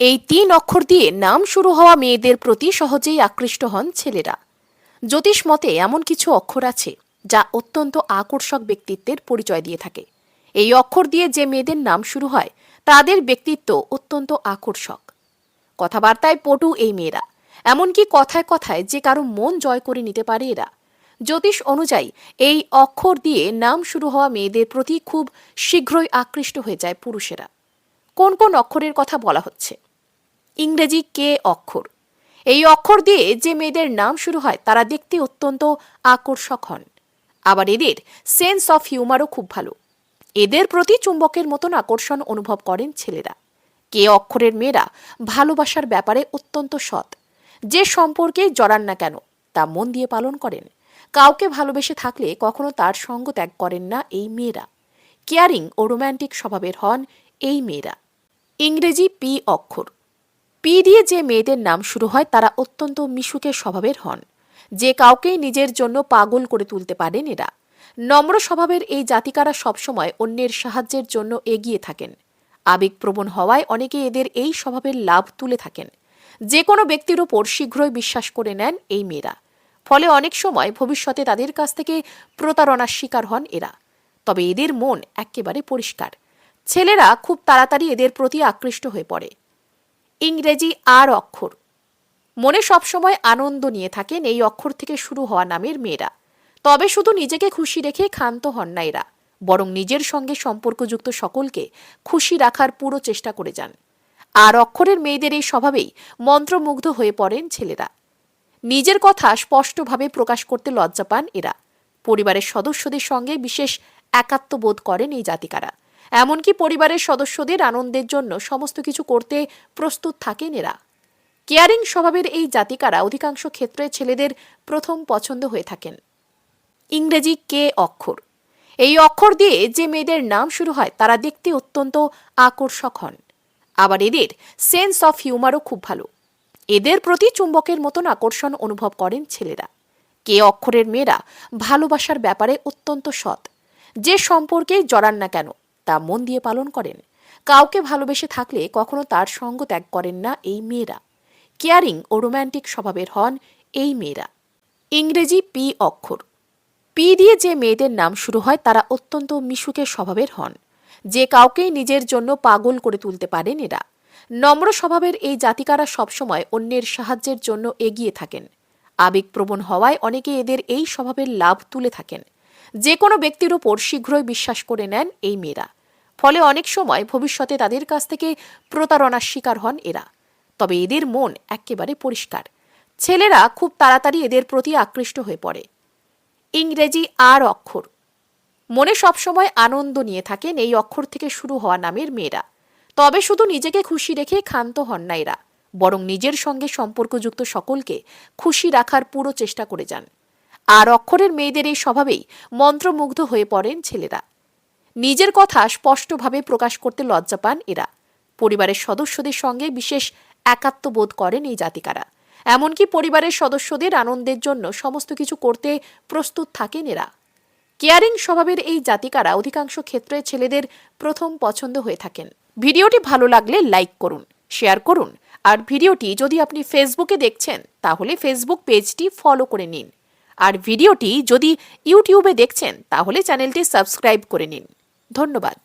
এই তিন অক্ষর দিয়ে নাম শুরু হওয়া মেয়েদের প্রতি সহজেই আকৃষ্ট হন ছেলেরা। জ্যোতিষ মতে এমন কিছু অক্ষর আছে যা অত্যন্ত আকর্ষক ব্যক্তিত্বের পরিচয় দিয়ে থাকে। এই অক্ষর দিয়ে যে মেয়েদের নাম শুরু হয়, তাদের ব্যক্তিত্ব অত্যন্ত আকর্ষক। কথাবার্তায় পটু এই মেয়েরা, এমনকি কথায় কথায় যে কারও মন জয় করে নিতে পারে এরা। জ্যোতিষ অনুযায়ী এই অক্ষর দিয়ে নাম শুরু হওয়া মেয়েদের প্রতি খুব শীঘ্রই আকৃষ্ট হয়ে যায় পুরুষেরা। কোন কোন অক্ষরের কথা বলা হচ্ছে? ইংরেজি কে অক্ষর? এই অক্ষর দিয়ে যে মেয়েদের নাম শুরু হয়, তারা দেখতে অত্যন্ত আকর্ষক হন। আবার এদের সেন্স অফ হিউমারও খুব ভালো। এদের প্রতি চুম্বকের মতন আকর্ষণ অনুভব করেন ছেলেরা। কে অক্ষরের মেয়েরা ভালোবাসার ব্যাপারে অত্যন্ত সৎ। যে সম্পর্কে জড়ান না কেন, তা মন দিয়ে পালন করেন। কাউকে ভালোবেসে থাকলে কখনো তার সঙ্গ ত্যাগ করেন না এই মেয়েরা। কেয়ারিং ও রোম্যান্টিক স্বভাবের হন এই মেয়েরা। ইংরেজি পি অক্ষর। পি দিয়ে যে মেয়েদের নাম শুরু হয়, তারা অত্যন্ত মিশুকের স্বভাবের হন। যে কাউকেই নিজের জন্য পাগল করে তুলতে পারেন এরা। নম্র স্বভাবের এই জাতিকারা সবসময় অন্যের সাহায্যের জন্য এগিয়ে থাকেন। আবেগপ্রবণ হওয়ায় অনেকে এদের এই স্বভাবের লাভ তুলে থাকেন। যে কোনো ব্যক্তির ওপর শীঘ্রই বিশ্বাস করে নেন এই মেয়েরা। ফলে অনেক সময় ভবিষ্যতে তাদের কাছ থেকে প্রতারণার শিকার হন এরা। তবে এদের মন একেবারে পরিষ্কার। ছেলেরা খুব তাড়াতাড়ি এদের প্রতি আকৃষ্ট হয়ে পড়ে। ইংরেজি আর অক্ষর। মনে সবসময় আনন্দ নিয়ে থাকেন এই অক্ষর থেকে শুরু হওয়া নামের মেয়েরা। তবে শুধু নিজেকে খুশি রেখে ক্ষান্ত হন না এরা, বরং নিজের সঙ্গে সম্পর্কযুক্ত সকলকে খুশি রাখার পুরো চেষ্টা করে যান। আর অক্ষরের মেয়েদের এই স্বভাবেই মন্ত্রমুগ্ধ হয়ে পড়েন ছেলেরা। নিজের কথা স্পষ্টভাবে প্রকাশ করতে লজ্জা পান এরা। পরিবারের সদস্যদের সঙ্গে বিশেষ একাত্মবোধ করেন এই জাতিকারা। এমনকি পরিবারের সদস্যদের আনন্দের জন্য সমস্ত কিছু করতে প্রস্তুত থাকেন এরা। কেয়ারিং স্বভাবের এই জাতিকারা অধিকাংশ ক্ষেত্রে ছেলেদের প্রথম পছন্দ হয়ে থাকেন। ইংরেজি কে অক্ষর। এই অক্ষর দিয়ে যে মেয়েদের নাম শুরু হয়, তারা দেখতে অত্যন্ত আকর্ষক হন। আবার এদের সেন্স অফ হিউমারও খুব ভালো। এদের প্রতি চুম্বকের মতন আকর্ষণ অনুভব করেন ছেলেরা। কে অক্ষরের মেয়েরা ভালোবাসার ব্যাপারে অত্যন্ত সৎ। যে সম্পর্কে জড়ান না কেন তা মন দিয়ে পালন করেন। কাউকে ভালোবেসে থাকলে কখনো তার সঙ্গ ত্যাগ করেন না এই মেয়েরা। কেয়ারিং ও রোম্যান্টিক স্বভাবের হন এই মেয়েরা। ইংরেজি পি অক্ষর। পি দিয়ে যে মেয়েদের নাম শুরু হয় তারা অত্যন্ত মিশুকের স্বভাবের হন। যে কাউকেই নিজের জন্য পাগল করে তুলতে পারেন এরা। নম্র স্বভাবের এই জাতিকারা সবসময় অন্যের সাহায্যের জন্য এগিয়ে থাকেন। আবেগপ্রবণ হওয়ায় অনেকে এদের এই স্বভাবের লাভ তুলে থাকেন। যে কোনো ব্যক্তির ওপর শীঘ্রই বিশ্বাস করে নেন এই মেয়েরা। ফলে অনেক সময় ভবিষ্যতে তাদের কাছ থেকে প্রতারণার শিকার হন এরা। তবে এদের মন একেবারে পরিষ্কার। ছেলেরা খুব তাড়াতাড়ি এদের প্রতি আকৃষ্ট হয়ে পড়ে। ইংরেজি আর অক্ষর। মনে সবসময় আনন্দ নিয়ে থাকেন এই অক্ষর থেকে শুরু হওয়া নামের মেয়েরা। তবে শুধু নিজেকে খুশি রেখে ক্ষান্ত হন না এরা। বরং নিজের সঙ্গে সম্পর্কযুক্ত সকলকে খুশি রাখার পুরো চেষ্টা করে যান। আর অক্ষরের মেয়েদের এই স্বভাবেই মন্ত্রমুগ্ধ হয়ে পড়েন ছেলেরা। নিজের কথা স্পষ্টভাবে প্রকাশ করতে লজ্জা পান এরা। পরিবারের সদস্যদের সঙ্গে বিশেষ একাত্ম বোধ করেন এই জাতিকারা। এমনকি পরিবারের সদস্যদের আনন্দের জন্য সমস্ত কিছু করতে প্রস্তুত থাকেন এরা। কেয়ারিং স্বভাবের এই জাতিকারা অধিকাংশ ক্ষেত্রে ছেলেদের প্রথম পছন্দ হয়ে থাকেন। ভিডিওটি ভালো লাগলে লাইক করুন, শেয়ার করুন, আর ভিডিওটি যদি আপনি ফেসবুকে দেখছেন, তাহলে ফেসবুক পেজটি ফলো করে নিন। আর ভিডিওটি যদি ইউটিউবে দেখছেন, তাহলে চ্যানেলটি সাবস্ক্রাইব করে নিন। ধন্যবাদ।